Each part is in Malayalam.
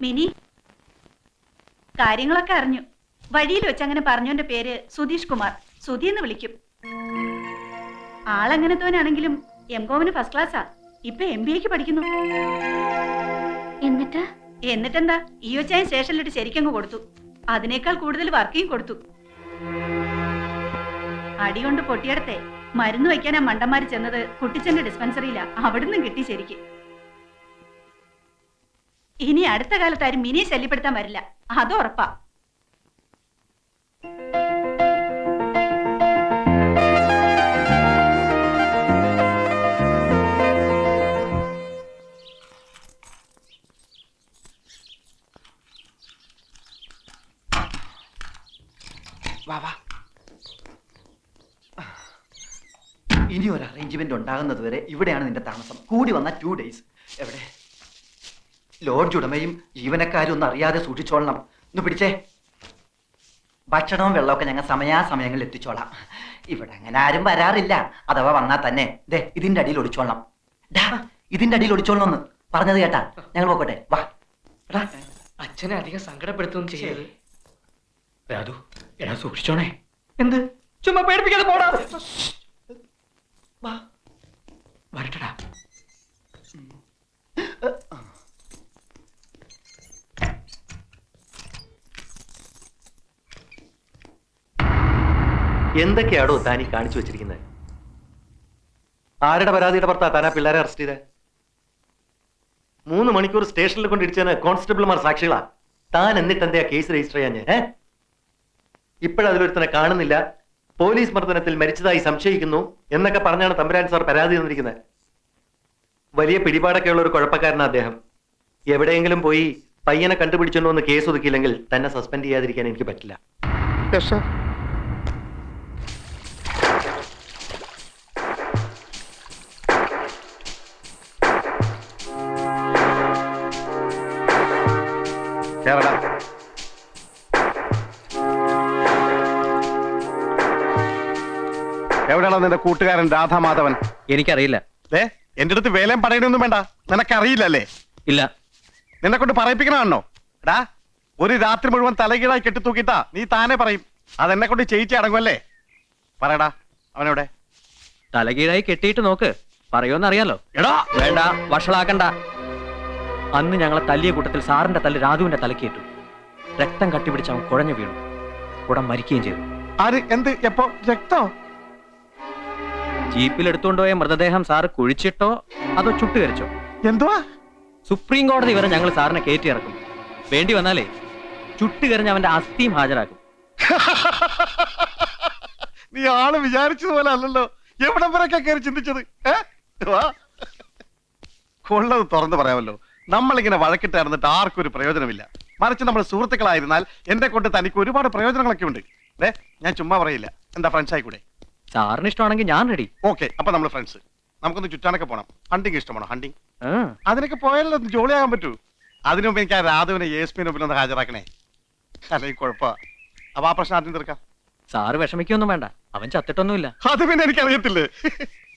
മിനി. കാര്യങ്ങളൊക്കെ അറിഞ്ഞു. വഴിയിൽ വെച്ച് അങ്ങനെ പറഞ്ഞോന്റെ പേര് സുധീഷ് കുമാർ. സുധി എന്ന് വിളിക്കും. ആളെങ്ങനത്തോനാണെങ്കിലും എം കോമിന് ഫസ്റ്റ് ക്ലാസ്സാ ഇപ്പൊ എം ബി എക്ക് പഠിക്കുന്നു. എന്നിട്ട്? എന്നിട്ടെന്താ? ഈ വെച്ചായ സ്റ്റേഷനിലിട്ട് ശരിക്കങ്ങ് കൊടുത്തു. അതിനേക്കാൾ കൂടുതൽ വർക്കിംഗ് കൊടുത്തു. അടികൊണ്ട് പൊട്ടിയടത്തെ. മരുന്ന് വയ്ക്കാനാ മണ്ടന്മാര് ചെന്നത് കുട്ടിച്ചന്റെ ഡിസ്പെൻസറിയിലാ അവിടുന്ന് കിട്ടി ശരിക്ക്. ഇനി അടുത്ത കാലത്ത് ആരും മിനിയെ ശല്യപ്പെടുത്താൻ വരില്ല. അത് ഉറപ്പാ. വാ വാ. ഇനി ഒരു അറേഞ്ച്മെന്റ് ഉണ്ടാകുന്നത് വരെ ഇവിടെയാണ് നിന്റെ താമസം. കൂടി വന്ന ടു ഡേയ്സ് എവിടെ? ലോഡ്ജ് ഉടമയും ജീവനക്കാരും ഒന്നും അറിയാതെ സൂക്ഷിച്ചോളണം. ഒന്ന് പിടിച്ചേ. ഭക്ഷണവും വെള്ളമൊക്കെ ഞങ്ങൾ സമയാസമയങ്ങളിൽ എത്തിച്ചോളാം. ഇവിടെ അങ്ങനെ ആരും വരാറില്ല. അഥവാ വന്നാൽ തന്നെ. ദേ ഇതിന്റെ അടിയിൽ ഒളിച്ചോളണം. ഡാ ഇതിന്റെ അടിയിൽ ഒളിച്ചോളണം ഒന്ന് പറഞ്ഞത് കേട്ടാ. ഞങ്ങൾ പോക്കട്ടെ. വാ. എടാ. അച്ഛനെ അധികം സങ്കടപ്പെടുത്തുകയും ചെയ്യരുത്. രാധു എടാ സൂക്ഷിച്ചോണേ. എന്ത്? ചുമ്മാ പേടിപ്പിക്കാതെ പോടാ. വാ. വരട്ടടാ. എന്തൊക്കെയാടോ ഈ കാണിച്ചു വെച്ചിരിക്കുന്നത് ആരുടെ പരാതിയുടെ പുറത്താ താനാ പിള്ളേരെ അറസ്റ്റ് ചെയ്തേ? മൂന്ന് മണിക്കൂർ സ്റ്റേഷനിൽ കൊണ്ടിരിച്ചതിന് കോൺസ്റ്റബിൾമാർ സാക്ഷികളാ. താൻ എന്നിട്ട് എന്തെയാ കേസ് രജിസ്റ്റർ ചെയ്യാൻ ഏ? ഇപ്പോഴതിലൊരുത്തനെ കാണുന്നില്ല. പോലീസ് മർദ്ദനത്തിൽ മരിച്ചതായി സംശയിക്കുന്നു എന്നൊക്കെ പറഞ്ഞാണ് തമ്പുരാൻ സാർ പരാതി തന്നിരിക്കുന്നത് വലിയ പിടിപാടൊക്കെ ഉള്ള ഒരു കുഴപ്പക്കാരനാണ് അദ്ദേഹം. എവിടെയെങ്കിലും പോയി പയ്യനെ കണ്ടുപിടിച്ചോണ്ട് വന്ന് കേസ് ഒതുക്കിയില്ലെങ്കിൽ തന്നെ സസ്പെൻഡ് ചെയ്യാതിരിക്കാൻ എനിക്ക് പറ്റില്ല. കേരള. എവിടെയാണോ നിന്റെ കൂട്ടുകാരൻ രാധാമാധവൻ? എനിക്കറിയില്ല. ഏ എന്റെ അടുത്ത് വേലയും പറയണൊന്നും വേണ്ട. നിനക്കറിയില്ലല്ലേ? ഇല്ല. നിന്നെ കൊണ്ട് പറയിപ്പിക്കണോ എടാ ഒരു രാത്രി മുഴുവൻ തലകീഴായി കെട്ടിത്തൂക്കിട്ടാ നീ താനെ പറയും. അതെന്നെ കൊണ്ട് ചെയ്യിച്ച് അടങ്ങുമല്ലേ പറയടാ അവനെവിടെ. തലകീഴായി കെട്ടിയിട്ട് നോക്ക്. പറയോന്നറിയാലോ. എടാ. വേണ്ട വഷളാക്കണ്ട. അന്ന് ഞങ്ങളെ തല്ലിയ കൂട്ടത്തിൽ സാറിന്റെ തല്ല് രാധുവിന്റെ തലക്കേറ്റു രക്തം കട്ടിപിടിച്ച് അവൻ കുഴഞ്ഞു വീണു. ഉടൻ മരിക്കുകയും ചെയ്തു. ആര്? എന്ത്? എപ്പോ? രക്തോ? ജീപ്പിൽ എടുത്തുകൊണ്ടുപോയ മൃതദേഹം സാറ് കുഴിച്ചിട്ടോ അതോ ചുട്ടുകരിച്ചോ എന്തുവാ? സുപ്രീം കോടതി വരെ ഞങ്ങൾ സാറിനെ കയറ്റി ഇറക്കും. വേണ്ടി വന്നാലേ ചുട്ടുകരിഞ്ഞ് അവന്റെ അസ്ഥിയും ഹാജരാക്കും. നീ ആൾ വിചാരിച്ചതുപോലെ അല്ലല്ലോ. എവിടം വരെയൊക്കെ കയറി ചിന്തിച്ചത്? ഏ? കൊള്ളത് തുറന്നു പറയാമല്ലോ. നമ്മളിങ്ങനെ വഴക്കിട്ട് നടന്നിട്ട് ആർക്കും ഒരു പ്രയോജനമില്ല. മറിച്ച് നമ്മൾ സുഹൃത്തുക്കളായിരുന്നാൽ എന്നെ കൊണ്ട് തനിക്ക് ഒരുപാട് പ്രയോജനങ്ങളൊക്കെ ഉണ്ട്. ഏ ഞാൻ ചുമ്മാ പറയില്ല. എന്താ ഫ്രണ്ട്സ് ആയിക്കൂടെ? സാറിന് ഇഷ്ടമാണെങ്കിൽ ഞാൻ റെഡി ഓക്കെ അപ്പൊ നമ്മൾ ഫ്രണ്ട്സ് നമുക്കൊന്ന് ചുറ്റാനൊക്കെ പോണം. ഹണ്ടിങ് ഇഷ്ടമാണോ? ഹണ്ടിങ് അതിനൊക്കെ പോയാലോ ജോളിയാകാൻ പറ്റൂ. അതിനു മുമ്പ് എനിക്ക് ആ രാധുവിനെ യേസ്മിന് മുമ്പിൽ ഒന്ന് ഹാജരാക്കണേ. അല്ലെങ്കിൽ കുഴപ്പ അപ്പൊ ആ പ്രശ്നം ആദ്യം തീർക്കാം. സാറ് വിഷമിക്കൊന്നും വേണ്ട. അവൻ ചത്തിട്ടൊന്നുമില്ല. അത് പിന്നെ എനിക്ക് അറിയത്തില്ലേ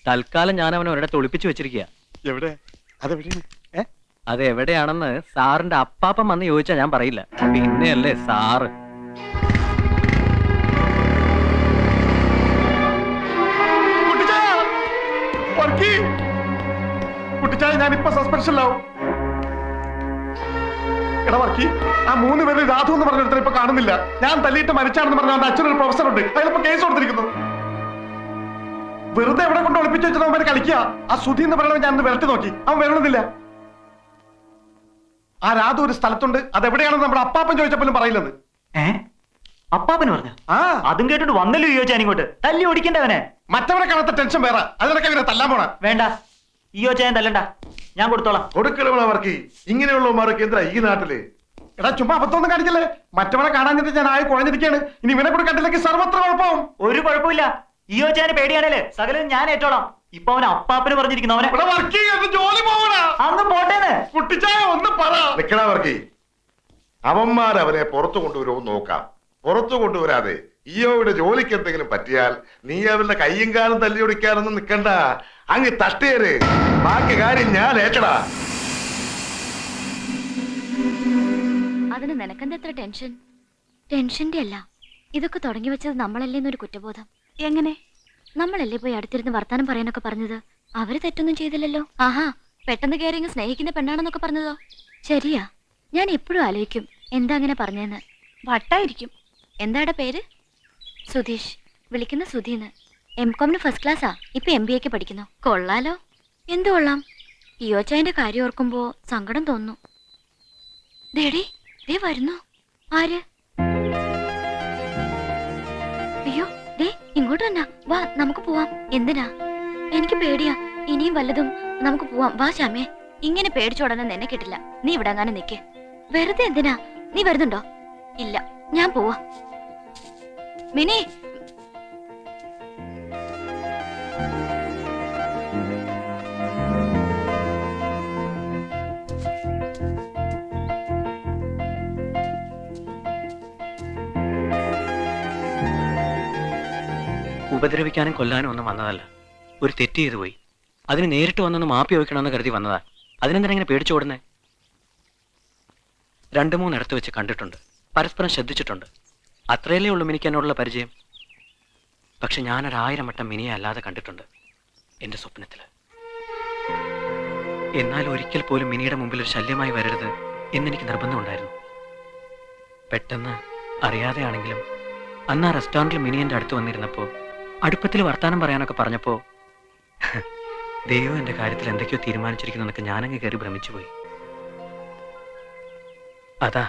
തൽക്കാലം ഞാൻ അവനെ ഒരിടത്ത് ഒളിപ്പിച്ചു വെച്ചിരിക്കുക എവിടെ? അതെവിടെയാണ്? അത് എവിടെയാണെന്ന് സാറിന്റെ അപ്പാപ്പൻ വന്ന് ചോദിച്ചാ ഞാൻ പറയില്ല. പിന്നെയല്ലേ സാറ്! വർക്കി! ആ മൂന്ന് കാണുന്നില്ല. ഞാൻ പറഞ്ഞ പ്രൊഫസർ ഉണ്ട് കേസ് കൊടുത്തിരിക്കുന്നു. വെറുതെ എവിടെ കൊണ്ട് ഒളിപ്പിച്ചു വെച്ചത് അവൻ കളിക്കുക ആ സുധി എന്ന് പറയുന്നത് ഞാൻ വിരട്ടി നോക്കി. അവൻ വരണമെന്നില്ല ആ രാധു ഒരു സ്ഥലത്തുണ്ട്. അത് അതെവിടെയാണെന്ന് നമ്മുടെ അപ്പാപ്പൻ ചോദിച്ചപ്പോഴും പറയില്ലെന്ന് ഏ? അപ്പാപ്പന് പറഞ്ഞ? ആ. അതും കേട്ടിട്ട് വന്നല്ലോ യോച്ചാൻ ഇങ്ങോട്ട്. തല്ലി ഓടിക്കണ്ടവനെ മറ്റവരെ കാണാത്ത ടെൻഷൻ വേറെ. അതിനൊക്കെ ഇവരെ തല്ലാൻ പോണ. വേണ്ട. ഈ യോച്ചാൻ തല്ലണ്ട. ഞാൻ കൊടുത്തോളാം. കൊടുക്കലവണ അവർക്ക്. ഇങ്ങനെയുള്ളവന്മാരൊക്കെ എന്താ ഈ നാട്ടിൽ. എടാ ചുമ്മാ അബദ്ധമൊന്നും കാണിക്കല്ലേ? മറ്റവനെ കാണാഞ്ഞിട്ട് ഞാൻ ആയി കുഴഞ്ഞിരിക്കുകയാണ്. ഇനി ഇവനെ കൂടെ കണ്ടില്ലെങ്കിൽ സർവത്ര കുഴപ്പവും ഒരു കുഴപ്പമില്ല. ഈ യോച്ചാന് പേടിയാണല്ലേ സകലം ഞാൻ ഏറ്റോളാം. ഇപ്പൊ അവൻ അപ്പാപ്പന് പറഞ്ഞിരിക്കുന്നു. അവനെ ഇവിടെ വർക്ക് ജോലി പോവണ അന്ന് പോട്ടേന്ന്. കുട്ടിച്ചായ ഒന്ന് പറ. അവർക്ക് അവന്മാർ അവനെ പുറത്തു കൊണ്ടുവരുമോ നോക്കാം. പുറത്തു കൊണ്ടുവരാതെ ഇയോയുടെ ജോലിക്ക് എന്തെങ്കിലും പറ്റിയാൽ നീ അവരുടെ കയ്യും കാലും തല്ലി ഒടിക്കാനൊന്നും നിക്കണ്ട. അങ്ങ് തട്ടിയത് ബാക്കി കാര്യം ഞാൻ ഏറ്റടാ. അതിന് നിനക്കെന്താ എത്ര ടെൻഷൻ? ടെൻഷന്റെ അല്ല. ഇതൊക്കെ തുടങ്ങി വെച്ചത് നമ്മളല്ലേന്നൊരു കുറ്റബോധം. എങ്ങനെ? നമ്മളല്ലേ പോയി അടുത്തിരുന്ന് വർത്താനം പറയാനൊക്കെ പറഞ്ഞത്? അവർ തെറ്റൊന്നും ചെയ്തില്ലല്ലോ. ആഹാ പെട്ടെന്ന് കയറി സ്നേഹിക്കുന്ന പെണ്ണാണെന്നൊക്കെ പറഞ്ഞതോ? ശരിയാ ഞാൻ എപ്പോഴും ആലോചിക്കും എന്താ അങ്ങനെ പറഞ്ഞെന്ന്. വട്ടായിരിക്കും. എന്താടെ പേര്? സുധീഷ്. വിളിക്കുന്ന സുധീന്ന്. എം കോമിന് ഫസ്റ്റ് ക്ലാസ്സാ ഇപ്പൊ എം ബി എക്ക് പഠിക്കുന്നു. കൊള്ളാലോ. എന്ത് കൊള്ളാം? ഇയോച്ചായന്റെ കാര്യം ഓർക്കുമ്പോ സങ്കടം തോന്നുന്നു ദേടി ദേ വരുന്നു. ആര്? ഇങ്ങോട്ട് തന്നെ വാ നമുക്ക് പോവാം. എന്തിനാ? എനിക്ക് പേടിയാ. ഇനിയും വല്ലതും നമുക്ക് പോവാം. വാ ശ്യാമേ. ഇങ്ങനെ പേടിച്ചോടനെ എന്നെ കിട്ടില്ല. നീ ഇവിടെ അങ്ങനെ നിക്ക്. വെറുതെ എന്തിനാ? നീ വരുന്നുണ്ടോ? ഇല്ല ഞാൻ പോവാ. മിനി ഉപദ്രവിക്കാനും കൊല്ലാനും ഒന്നും വന്നതല്ല. ഒരു തെറ്റ് ചെയ്തു പോയി. അതിന് നേരിട്ട് വന്നൊന്ന് മാപ്പി വയ്ക്കണമെന്ന് കരുതി വന്നതാ. അതിനെന്തിനാ ഇങ്ങനെ പേടിച്ചു ഓടുന്നേ? രണ്ടു മൂന്നിടത്ത് വെച്ച് കണ്ടിട്ടുണ്ട്. പരസ്പരം ശ്രദ്ധിച്ചിട്ടുണ്ട്. അത്രയല്ലേ ഉള്ളൂ മിനിക്ക് എന്നോടുള്ള പരിചയം. പക്ഷെ ഞാനൊരായിരം വട്ടം മിനിയെ അല്ലാതെ കണ്ടിട്ടുണ്ട്. എന്റെ സ്വപ്നത്തിൽ എന്നാൽ ഒരിക്കൽ പോലും മിനിയുടെ മുമ്പിൽ ഒരു ശല്യമായി വരരുത് എന്നെനിക്ക് നിർബന്ധമുണ്ടായിരുന്നു പെട്ടെന്ന് അറിയാതെയാണെങ്കിലും അന്ന് ആ റെസ്റ്റോറന്റിൽ മിനി എന്റെ അടുത്ത് വന്നിരുന്നപ്പോ അടുപ്പത്തിൽ വർത്താനം പറയാനൊക്കെ പറഞ്ഞപ്പോ ദൈവം എന്റെ കാര്യത്തിൽ എന്തൊക്കെയോ തീരുമാനിച്ചിരിക്കുന്നൊക്കെ ഞാനങ്ങ് കയറി ഭ്രമിച്ചു പോയി അതാ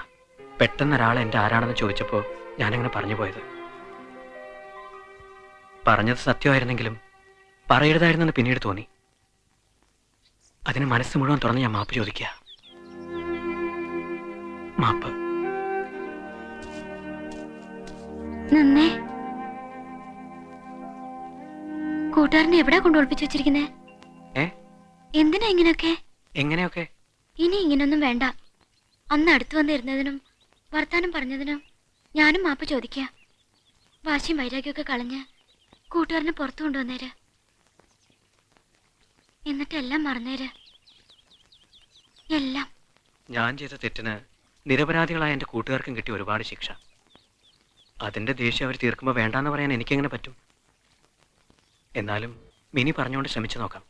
പെട്ടെന്ന് ഒരാൾ എന്റെ ആരാണെന്ന് ചോദിച്ചപ്പോ ഞാനങ്ങനെ പറഞ്ഞു പോയത്. പറഞ്ഞത് സത്യമായിരുന്നെങ്കിലും പറയരുതായിരുന്നെന്ന് പിന്നീട് തോന്നി. അതിന് മനസ്സ് മുഴുവൻ തുറന്ന് ഞാൻ മാപ്പ് ചോദിക്കുക മാപ്പ്. നന്നേ. കൂട്ടുകാരനെ എവിടെ കൊണ്ട് ഒളിപ്പിച്ചു വെച്ചിരിക്കുന്നേ എന്തിനാ ഇങ്ങനെയൊക്കെ? എങ്ങനെയൊക്കെ? ഇനി ഇങ്ങനൊന്നും വേണ്ട. അന്ന് അടുത്ത് വന്നിരുന്നതിനും വർത്താനം പറഞ്ഞതിനും ഞാനും മാപ്പ് ചോദിക്കുക വാശിയും വൈരാഗ്യമൊക്കെ കളഞ്ഞ് കൂട്ടുകാരനെ പുറത്തു കൊണ്ടുവന്നേര്. എന്നിട്ട് എല്ലാം മറന്നേര്. എല്ലാം. ഞാൻ ചെയ്ത തെറ്റിന് നിരപരാധികളായ എന്റെ കൂട്ടുകാർക്കും കിട്ടിയ ഒരുപാട് ശിക്ഷ. അതിന്റെ ദേഷ്യം അവർ തീർക്കുമ്പോൾ വേണ്ടാന്ന് പറയാൻ എനിക്കെങ്ങനെ പറ്റും? എന്നാലും മിനി പറഞ്ഞുകൊണ്ട് ശ്രമിച്ചു നോക്കാം.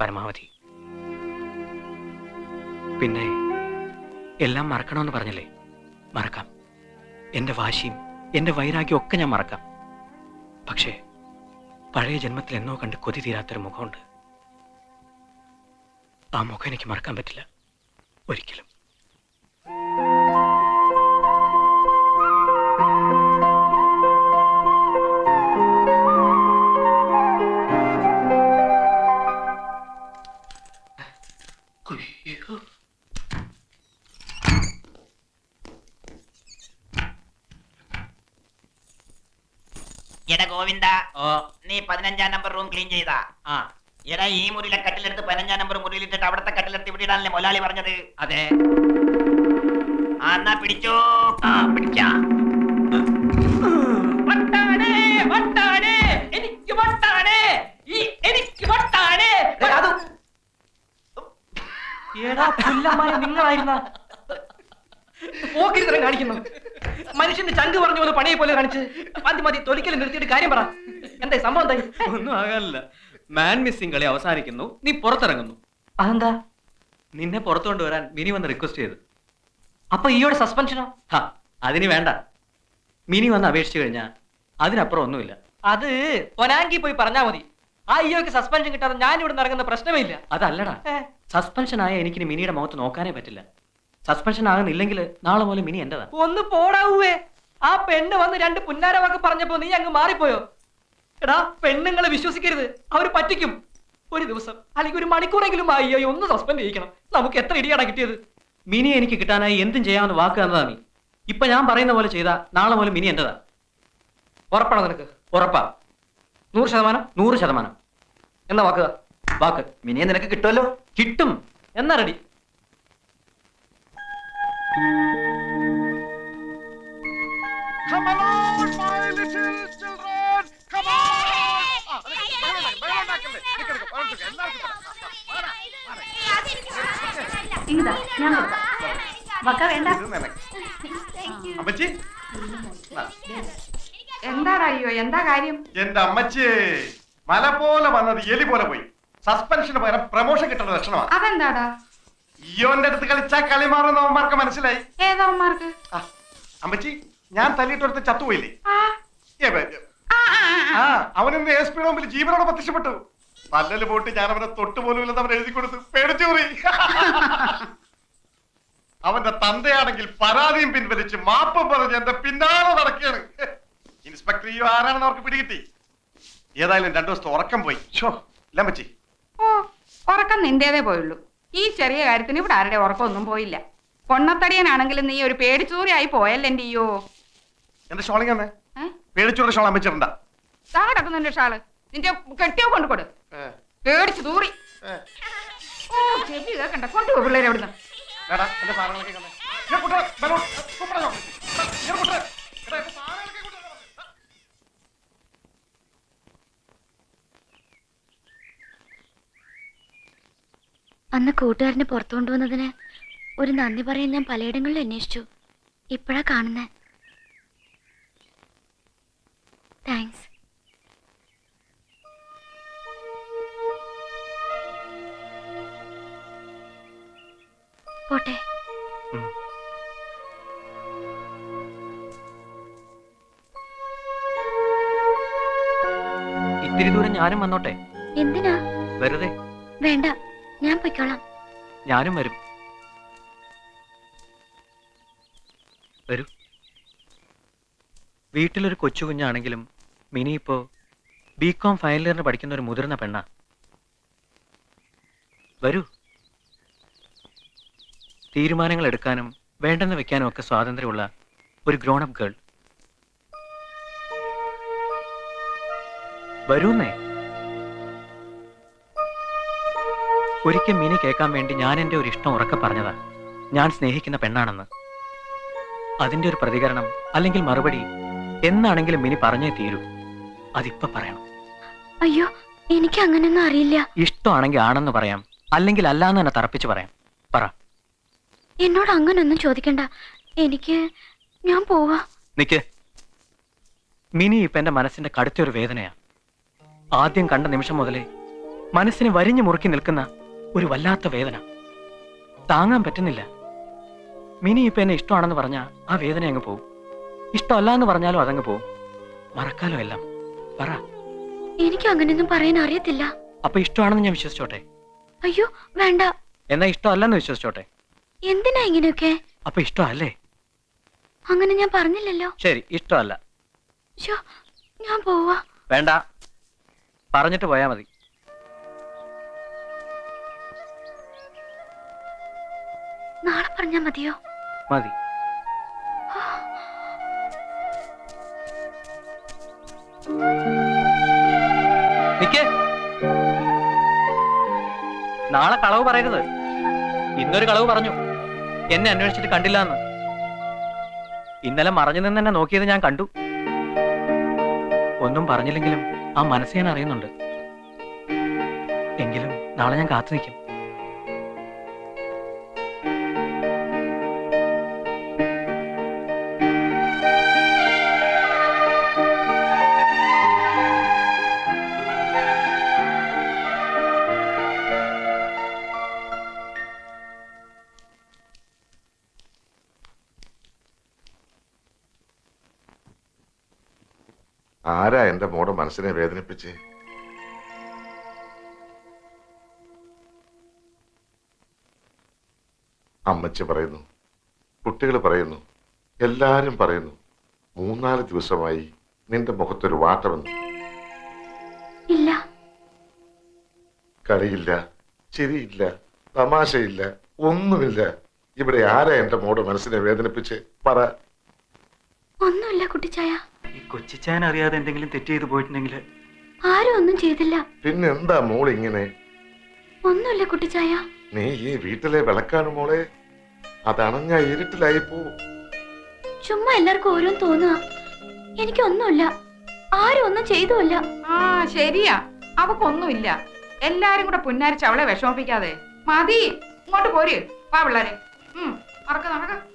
പരമാവധി. പിന്നെ എല്ലാം മറക്കണമെന്ന് പറഞ്ഞല്ലേ? മറക്കാം. എന്റെ വാശിയും എന്റെ വൈരാഗ്യം ഒക്കെ ഞാൻ മറക്കാം. പക്ഷേ പഴയ ജന്മത്തിൽ എന്നോ കണ്ട് കൊതി തീരാത്തൊരു മുഖമുണ്ട്. ആ മുഖം എനിക്ക് മറക്കാൻ പറ്റില്ല. ഒരിക്കലും. ഗോവിന്ദ നീ പതിനഞ്ചാം നമ്പർ റൂം ക്ലീൻ ചെയ്താ. ആ. എടാ ഈ മുറിയിലെ കട്ടിലെടുത്ത് പതിനഞ്ചാം നമ്പർ മുറിയിലിട്ടിട്ട് അവിടുത്തെ കട്ടിലെടുത്ത് ഇവിടെ ഇടാനല്ലേ മൊലാളി പറഞ്ഞത്? അതെ. ആ എന്നാ പിടിച്ചോ. ആ പിടിക്കാം. എനിക്ക് വട്ടാണ്. ഈ എനിക്ക് വട്ടാണ്. ഏടാ പുല്ലന്മാരെ നിങ്ങളായിരുന്ന. പോക്കിരിത്തരം കാണിക്കുന്നു. മനുഷ്യന്റെ ചങ്ക് പറഞ്ഞു പോലെ പണിയെ പോലെ കാണിച്ച് മതി മതി തൊലിക്കലും നിർത്തിയിട്ട് കാര്യം പറ. എന്താ സംഭവം എന്തായി? ഒന്നും ആകാനില്ല. മാൻ മിസ്സിംഗ് കളി അവസാനിക്കുന്നു. നീ പുറത്തിറങ്ങുന്നു. അതെന്താ? നിന്നെ പുറത്തു കൊണ്ടുവരാൻ മിനി വന്ന് റിക്വസ്റ്റ് ചെയ്തു. അപ്പൊ ഈയോടെ സസ്പെൻഷനോ ഹാ അതിന് വേണ്ട. മിനി വന്ന് അപേക്ഷിച്ചു കഴിഞ്ഞാ അതിനപ്പുറം ഒന്നുമില്ല. അത് പൊനാങ്കി പോയി പറഞ്ഞാ മതി. ആ ഈയോക്ക് സസ്പെൻഷൻ കിട്ടാതെ ഞാൻ ഇവിടെ ഇറങ്ങുന്ന പ്രശ്നമേ ഇല്ല അതല്ലടാ സസ്പെൻഷൻ ആയ എനിക്ക് മിനിയുടെ മുഖത്ത് നോക്കാനേ പറ്റില്ല. സസ്പെൻഷൻ ആകുന്നില്ലെങ്കിൽ നാളെ മുതൽ മിനി എന്റേതാ. ഒന്ന് പോടാവൂവേ ആ പെണ്ണ് വന്ന് രണ്ട് പുന്നാര വാക്ക് പറഞ്ഞപ്പോ നീ അങ്ങ് മാറിപ്പോയോ? എടാ പെണ്ണുങ്ങളെ വിശ്വസിക്കരുത്. അവർ പറ്റിക്കും. ഒരു ദിവസം അല്ലെങ്കിൽ ഒരു മണിക്കൂറെങ്കിലും ആയി അയ്യോ ഒന്ന് സസ്പെൻഡ് ചെയ്യിക്കണം. നമുക്ക് എത്ര ഇടിയാടാ കിട്ടിയത്? മിനി എനിക്ക് കിട്ടാനായി എന്തും ചെയ്യാമെന്ന് വാക്ക് തന്നതാ നീ. ഇപ്പൊ ഞാൻ പറയുന്ന പോലെ ചെയ്താ നാളെ മുതൽ മിനി എന്റേതാ. ഉറപ്പാണോ നിനക്ക്? ഉറപ്പാ. നൂറ് ശതമാനം? നൂറ് ശതമാനം. എന്നാ വാക്കുക വാക്ക്. മിനിയെ നിനക്ക് കിട്ടുമല്ലോ കിട്ടും. എന്നാ ready Come along, my little children. Come on. വാടാ. ഇങ്ങതാ ഞാൻ വക്ക വേണ്ട. അമ്മച്ചി. എന്താടാ അയ്യോ എന്താ കാര്യം? എന്റെ അമ്മച്ചി മല പോലെ വന്നത് എലി പോലെ പോയി. സസ്പെൻഷന് പകരം പ്രമോഷൻ കിട്ടേണ്ട ലക്ഷണമാണ് അതെന്താടാ? ഇയോന്റെ അടുത്ത് കളിച്ചാ കളി മാറുന്ന അവന്മാർക്ക് മനസ്സിലായി. ഏതവന്മാർക്ക് ആ, അമ്മച്ചി ഞാൻ തല്ലിയിട്ടൊരുത്ത് ചത്തുപോയില്ലേ? ഏ, ബേ. ആ, അവനെന്റെ എസ് പിയുടെ മുമ്പിൽ ജീവനോടെ പ്രത്യക്ഷപ്പെട്ടു. പല്ലല് പോട്ട് ഞാൻ അവനെ തൊട്ട് ഇല്ലെന്ന് അവൻ എഴുതി കൊടുത്തു പേടിച്ചു പോയി. അവന്റെ തന്തയാണെങ്കിൽ പരാതിയും പിൻവലിച്ച് മാപ്പ് പറഞ്ഞ് എന്റെ പിന്നാലെ നടക്കുകയാണ്. ഇൻസ്പെക്ടർ ഈ ആരാണെന്ന് അവർക്ക് പിടികിട്ടി. ഏതായാലും രണ്ടു ദിവസത്തെ ഉറക്കം പോയി. ഷോ ലമ്മച്ചി ഓ ഉറക്കം നിന്റേതേ പോയുള്ളൂ. ഈ ചെറിയ കാര്യത്തിന് ഇവിടെ ആരുടെ ഉറക്കമൊന്നും പോയില്ല. പൊണ്ണത്തടിയനാണെങ്കിലും നീ ഒരു പേടിച്ചൂറിയായി പോയല്ലേ അയ്യോ എന്റെ ഷോൾ അമ്മച്ചിട്ടുണ്ട. ഷാൾ. നിന്റെ കെട്ടിയോ കൊണ്ടുകൊടു പേടിച്ചു തൂറി. ഓ ചെവി കേക്കണ്ട. കൊണ്ടുപോ പിള്ളേരെ അവിടുന്ന്. എന്റെ സാധനങ്ങളൊക്കെ കണ്ടേ ഞാൻ കുട്ട ബലൂൺ കുപ്പട ഞാൻ കുട്ട എടാ എന്റെ സാധനങ്ങളൊക്കെ കൊണ്ടുവരണം. അന്ന് കൂട്ടുകാരനെ പുറത്തു കൊണ്ടുവന്നതിന് ഒരു നന്ദി പറയാൻ ഞാൻ പലയിടങ്ങളിലും അന്വേഷിച്ചു. ഇപ്പോഴാ കാണുന്നേ. താങ്ക്സ് പോട്ടെ. ഇത്തിരി ദൂരം ഞാനും വന്നോട്ടെ? എന്തിനാ? വെറുതെ. വേണ്ട. ഞാൻ പൊയ്ക്കോളാം. ഞാനും വരും. വരൂ. വീട്ടിലൊരു കൊച്ചു കുഞ്ഞാണെങ്കിലും മിനി ഇപ്പോ ബി കോം ഫൈനൽ ഇയറിന് പഠിക്കുന്ന ഒരു മുതിർന്ന പെണ്ണാ. വരൂ. തീരുമാനങ്ങൾ എടുക്കാനും വേണ്ടെന്ന് വെക്കാനും ഒക്കെ സ്വാതന്ത്ര്യമുള്ള ഒരു ഗ്രോൺ അപ്പ് ഗേൾ വരൂന്നേ. ഒരിക്കൽ മിനി കേൾക്കാൻ വേണ്ടി ഞാൻ എന്റെ ഒരു ഇഷ്ടം ഉറക്കെ പറഞ്ഞതാ. ഞാൻ സ്നേഹിക്കുന്ന പെണ്ണാണെന്ന്. അതിന്റെ ഒരു പ്രതികരണം അല്ലെങ്കിൽ മറുപടി എന്നാണെങ്കിലും മിനി പറഞ്ഞേ തീരൂ. അതിപ്പോ പറയണം. അയ്യോ എനിക്ക് അങ്ങനെയൊന്നും അറിയില്ല. ഇഷ്ടമാണെങ്കിൽ ആണെന്ന് പറയാം. അല്ലെങ്കിൽ അല്ലാന്ന് തന്നെ തറപ്പിച്ച് പറയാം. പറ. എന്നോട് അങ്ങനൊന്നും ചോദിക്കണ്ട. എനിക്ക് ഞാൻ പോവാ. നിക്ക്. മിനി ഇപ്പൊ എന്റെ മനസ്സിന്റെ കടുത്തൊരു വേദനയാ. ആദ്യം കണ്ട നിമിഷം മുതലേ മനസ്സിനെ വരിഞ്ഞു മുറുക്കി നിൽക്കുന്ന ഒരു വല്ലാത്ത വേദന. താങ്ങാൻ പറ്റുന്നില്ല. മിനി ഇപ്പൊ എന്നെ ഇഷ്ടമാണെന്ന് പറഞ്ഞാൽ ആ വേദന അങ്ങ് പോവും. ഇഷ്ടമല്ല എന്ന് പറഞ്ഞാലും അതങ്ങ് പോവും. മറക്കാലോ എല്ലാം. പറ. എനിക്ക് അങ്ങനെയൊന്നും പറയാൻ അറിയത്തില്ല. അപ്പൊ ഇഷ്ടമാണെന്ന് ഞാൻ വിശ്വസിച്ചോട്ടെ? അയ്യോ വേണ്ട. എന്നാ ഇഷ്ടമല്ലെന്ന് വിശ്വസിച്ചോട്ടെ? എന്തിനാ ഇങ്ങനെയൊക്കെ? അപ്പൊ ഇഷ്ടമല്ലേ? അങ്ങനെ ഞാൻ പറഞ്ഞില്ലല്ലോ. ശരി ഇഷ്ടമല്ല. ഞാൻ പോവാ. വേണ്ട. പറഞ്ഞിട്ട് പോയാ മതി. നാളെ പറഞ്ഞാ മതിയോ? മതി. നാളെ കളവ് പറയരുത്. ഇന്നൊരു കളവ് പറഞ്ഞു. എന്നെ അന്വേഷിച്ചിട്ട് കണ്ടില്ല എന്ന് ഇന്നലെ മറഞ്ഞു നിന്ന് എന്നെ നോക്കിയത് ഞാൻ കണ്ടു. ഒന്നും പറഞ്ഞില്ലെങ്കിലും ആ മനസ്സ് ഞാൻ അറിയുന്നുണ്ട്. എങ്കിലും നാളെ ഞാൻ കാത്തു നിൽക്കും. ആരാ എന്റെ മോടെ മനസ്സിനെ വേദനിപ്പിച്ച്? അമ്മച്ചി പറയുന്നു കുട്ടികൾ പറയുന്നു എല്ലാരും പറയുന്നു മൂന്നാൽ ദിവസമായി നിന്റെ മുഖത്തൊരു വാട്ടമെന്ന് ഇല്ല. കളിയില്ല ചിരിയില്ല തമാശയില്ല ഒന്നുമില്ല. ഇവിടെ ആരാ എന്റെ മോടെ മനസ്സിനെ വേദനിപ്പിച്ച്? പറ. ഒന്നുമില്ല കുട്ടിച്ചായ. ഈ കൊച്ചിച്ചാൻ അറിയാതെ എന്തെങ്കിലും തെറ്റ് ചെയ്തു പോയിട്ടുണ്ടെങ്കിൽ ആരും ഒന്നും ചെയ്തില്ല. പിന്നെ എന്താ മോൾ ഇങ്ങനെ? ഒന്നുമില്ല കുട്ടിച്ചായ. നീ ഈ വീട്ടിലെ വിളക്കാണ് മോളെ. അതണഞ്ഞ ഇരുട്ടിലായി പോ ചുമ്മാ എല്ലാവർക്കും ഓരോന്ന് തോന്നുക. എനിക്കൊന്നുമില്ല. ആരും ഒന്നും ചെയ്തുമില്ല. ആ ശരിയാ. അവക്കൊന്നുമില്ല. എല്ലാരും കൂടെ പുന്നാരിച്ച് അവളെ വിഷമിപ്പിക്കാതെ. മതി. ഇങ്ങോട്ട് പോര്. വാ പിള്ളേരെ. ഉം നടക്ക നടക്ക.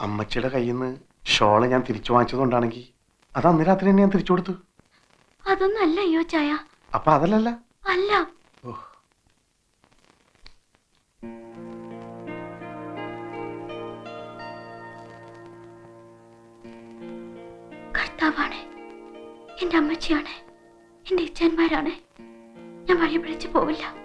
അമ്മച്ചിയുടെ കയ്യിൽ നിന്ന് ഷോൾ ഞാൻ തിരിച്ചു വാങ്ങിച്ചതുകൊണ്ടാണെങ്കിൽ അത് അന്ന് രാത്രി തന്നെ ഞാൻ തിരിച്ചു കൊടുത്തു. അതൊന്നല്ല അയ്യോ ചായ. അപ്പൊ അതല്ലല്ല? അല്ല. കർത്താവാണ്. എന്റെ അമ്മച്ചിയാണ്. എന്റെ ഇച്ഛന്മാരാണ് ഞാൻ വഴി പിടിച്ചു പോവില്ല.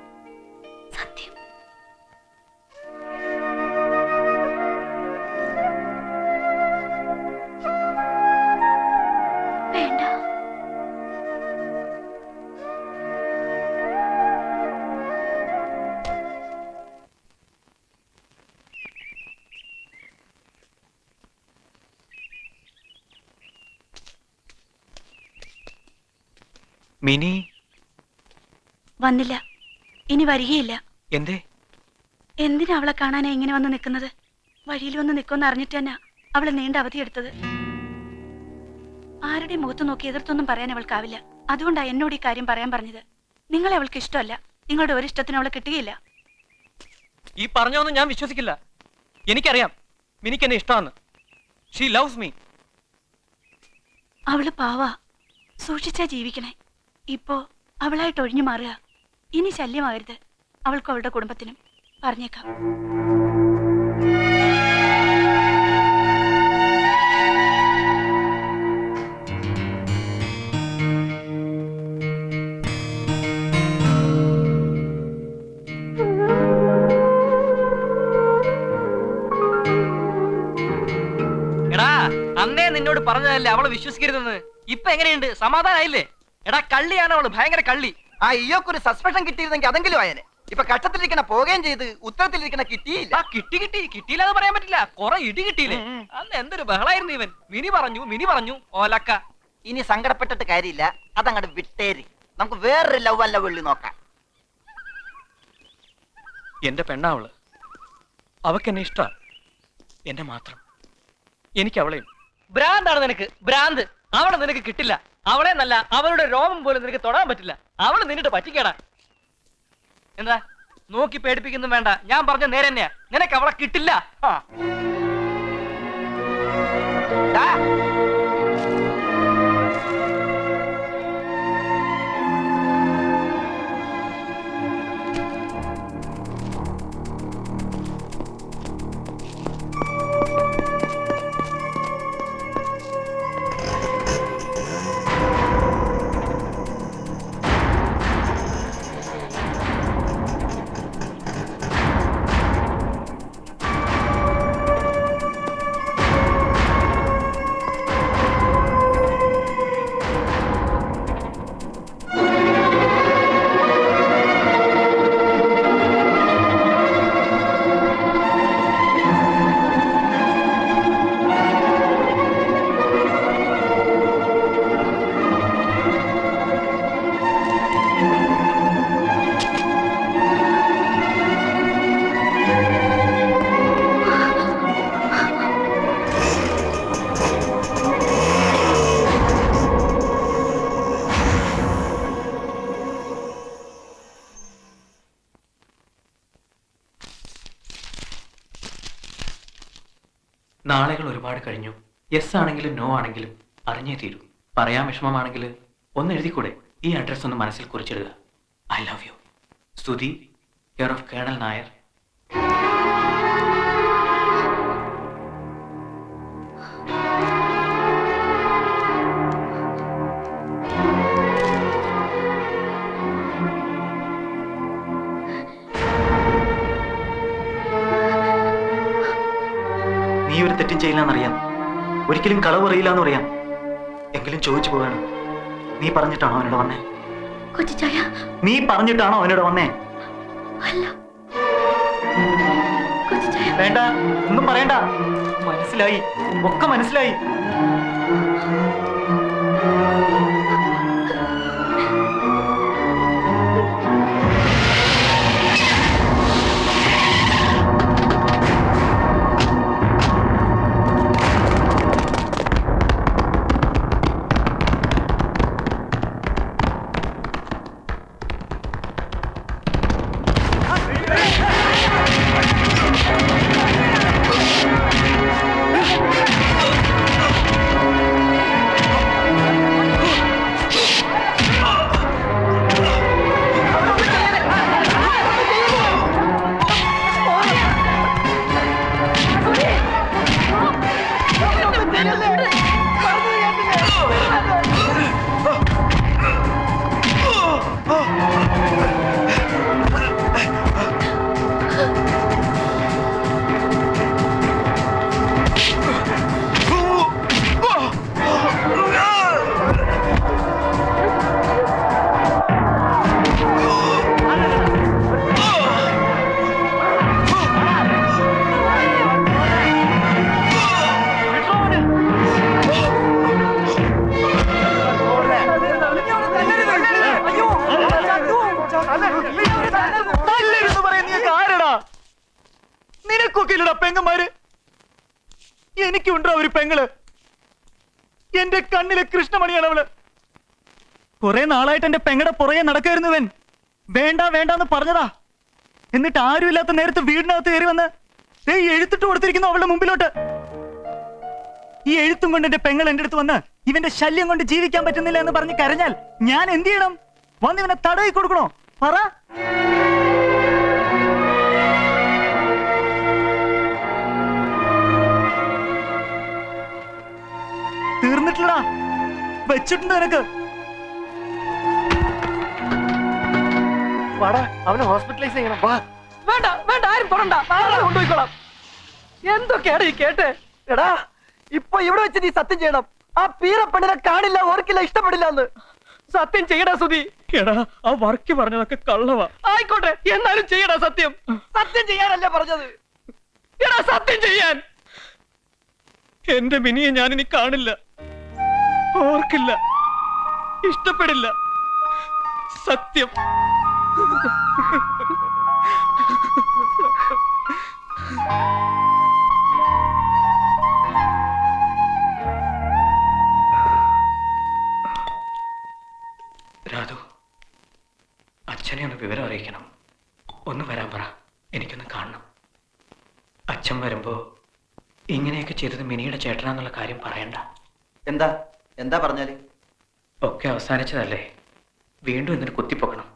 വന്നില്ല. ഇനി വരികയില്ല. എന്തേ? എന്തിനാ അവളെ കാണാനാ ഇങ്ങനെ വന്ന് നിൽക്കുന്നത്? വഴിയിൽ വന്ന് നിൽക്കുമെന്ന് അറിഞ്ഞിട്ട് തന്നെ അവളെ നീണ്ട അവധിയെടുത്തത് ആരുടെ മുഖത്ത് നോക്കി എതിർത്തൊന്നും പറയാൻ അവൾക്കാവില്ല. അതുകൊണ്ടാ എന്നോട് ഈ കാര്യം പറയാൻ പറഞ്ഞത്. നിങ്ങളെ അവൾക്ക് ഇഷ്ടമല്ല. നിങ്ങളുടെ ഒരു ഇഷ്ടത്തിന് അവളെ കിട്ടുകയില്ല. ഈ പറഞ്ഞൊന്നും ഞാൻ വിശ്വസിക്കില്ല. എനിക്കറിയാം. മിനിക്ക് എന്നെ ഇഷ്ടമാണ്. ഷീ ലവ്സ് മീ അവൾ പാവാ. സൂക്ഷിച്ചാ ജീവിക്കണേ. ഇപ്പോ അവളായിട്ട് ഒഴിഞ്ഞു മാറുക. ഇനി ശല്യമാകരുത് അവൾക്കും അവളുടെ കുടുംബത്തിനും പറഞ്ഞേക്കാം. നിന്നോട് പറഞ്ഞതല്ലേ അവളെ വിശ്വസിക്കരുതെന്ന്? ഇപ്പൊ എങ്ങനെയുണ്ട്? സമാധാനായില്ലേ? എടാ കള്ളിയാണ് അവൾ. ഭയങ്കര കള്ളി. ആ ഇയോക്കൊരു സസ്പെൻഷൻ കിട്ടിയിരുന്നെങ്കിൽ അതെങ്കിലും ആയനെ. ഇപ്പൊ കഷ്ടത്തിലിരിക്കണ പോകുകയും ചെയ്ത് ഉത്തരത്തിലിരിക്കണ കിട്ടിയില്ല. ആ കിട്ടി കിട്ടി. കിട്ടിയില്ല എന്ന് പറയാൻ പറ്റില്ല. കൊറേ ഇടി കിട്ടിയില്ലേ? അന്ന് എന്തൊരു ബഹളായിരുന്നു ഇവൻ. മിനി പറഞ്ഞു മിനി പറഞ്ഞു ഓലക്ക. ഇനി സങ്കടപ്പെട്ടിട്ട് കാര്യമില്ല. അതങ്ങോട്ട് വിട്ടേര്. നമുക്ക് വേറൊരു ലവ് അല്ല വെള്ളി നോക്കാം. എന്റെ പെണ്ണാവൾ. അവക്ക് എന്നെ ഇഷ്ട. എന്നെ മാത്രം. എനിക്ക് അവളെയും ഭ്രാന്താണ് നിനക്ക്? ഭ്രാന്ത്. അവളെ നിനക്ക് കിട്ടില്ല. അവളെ നല്ല അവളുടെ രോമം പോലും നിനക്ക് തൊടാൻ പറ്റില്ല. അവൾ നിന്നിട്ട് പറ്റിക്കേടാ. എന്താ? നോക്കി പേടിപ്പിക്കുന്നു വേണ്ട. ഞാൻ പറഞ്ഞ നേരെ തന്നെയാ. നിനക്ക് അവളെ കിട്ടില്ല. ആണെങ്കിലും നോ ആണെങ്കിലും അറിഞ്ഞേ തീരൂ. പറയാൻ വിഷമമാണെങ്കിൽ ഒന്ന് എഴുതിക്കൂടെ? ഈ അഡ്രസ് ഒന്ന് മനസ്സിൽ കുറിച്ചിടുക. I love you Stuthi care of colonel Nair നീ ഒരു തെറ്റും ചെയ്യില്ലെന്നറിയാം. ഒരിക്കലും കളവ് അറിയില്ല എന്ന് പറയാം. എങ്കിലും ചോദിച്ചു പോവാണ് നീ പറഞ്ഞിട്ടാണോ അവനോട് വന്നേ? കൊച്ചിച്ചായ. നീ പറഞ്ഞിട്ടാണോ അവനോട് വന്നേ? അല്ല. കൊച്ചിച്ചായ. വേണ്ട ഒന്നും പറയണ്ട. മനസ്സിലായി. ഒക്കെ മനസ്സിലായി. കണ്ണിലെ കൃഷ്ണമണിയാണ് അവൾ. കുറെ നാളായിട്ട് എന്റെ പെങ്ങടെ പുറകെ നടക്കായിരുന്നുവൻ വേണ്ട വേണ്ടാന്ന് പറഞ്ഞതാ. എന്നിട്ട് ആരും ഇല്ലാത്ത നേരത്ത് വീടിനകത്ത് കയറി വന്ന് ദേ എഴുത്തിട്ട് കൊടുത്തിരിക്കുന്നു അവളുടെ മുമ്പിലോട്ട്. ഈ എഴുത്തും കൊണ്ട് എന്റെ പെങ്ങൾ എന്റെ അടുത്ത് വന്ന് ഇവന്റെ ശല്യം കൊണ്ട് ജീവിക്കാൻ പറ്റുന്നില്ല എന്ന് പറഞ്ഞ് കരഞ്ഞാൽ ഞാൻ എന്ത് ചെയ്യണം? വന്ന് ഇവനെ തടവി കൊടുക്കണോ? പറ. തീർന്നിട്ടില്ലടാ. വെച്ചിട്ടുണ്ട് നിനക്ക്. വാടാ അവനെ ഹോസ്പിറ്റലൈസ് ചെയ്യണം. വാ. വേണ്ട വേണ്ട ആരും തൊടണ്ട നാളെ കൊണ്ടുപോയിക്കോളാം. എന്തൊക്കെയാണ് ഈ കേട്ടെ? എടാ ഇപ്പൊ ഇവിടെ വെച്ച് നീ സത്യം ചെയ്യണം. ആ പീറപ്പെണ്ണിനെ കാണില്ല ഓർക്കില്ല ഇഷ്ടപ്പെടില്ല എന്ന്. സത്യം ചെയ്യടാ സുധി. എടാ ആ വർക്ക് പറഞ്ഞതൊക്കെ കള്ളവാ. ആയിക്കോട്ടെ എന്നാലും ചെയ്യടാ സത്യം. സത്യം ചെയ്യാനല്ലേ പറഞ്ഞത്. എടാ സത്യം ചെയ്യാൻ. എന്റെ മിനിയെ ഞാൻ ഇനി കാണില്ല. ഓർക്കില്ല. ഇഷ്ടപ്പെടില്ല. സത്യം. രാധു അച്ഛനെ ഒന്ന് വിവരം അറിയിക്കണം. ഒന്ന് വരാൻ പറ. എനിക്കൊന്ന് കാണണം. അച്ഛൻ വരുമ്പോ ഇങ്ങനെയൊക്കെ ചെയ്തത് മിനിയുടെ ചേട്ടനാന്നുള്ള കാര്യം പറയണ്ട. എന്താ? എന്താ പറഞ്ഞാൽ ഒക്കെ അവസാനിച്ചതല്ലേ. വീണ്ടും എന്നിട്ട് കുത്തിപ്പൊക്കണം.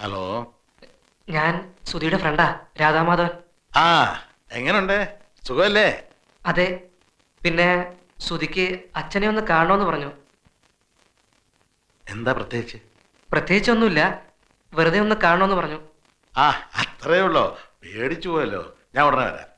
ഹലോ? ഞാൻ സുധിയുടെ ഫ്രണ്ടാ രാധാമാധവൻ. ആ എങ്ങനുണ്ട്? സുഖമല്ലേ? അതെ പിന്നെ സുധിക്ക് അച്ഛനെ ഒന്ന് കാണണമെന്ന് പറഞ്ഞു. എന്താ പ്രത്യേകിച്ച്? പ്രത്യേകിച്ചൊന്നുമില്ല വെറുതെ ഒന്ന് കാണണമെന്ന് പറഞ്ഞു. ആ അത്രേ ഉള്ളോ? പേടിച്ചു പോയല്ലോ. ഞാൻ ഉടനെ വരാം.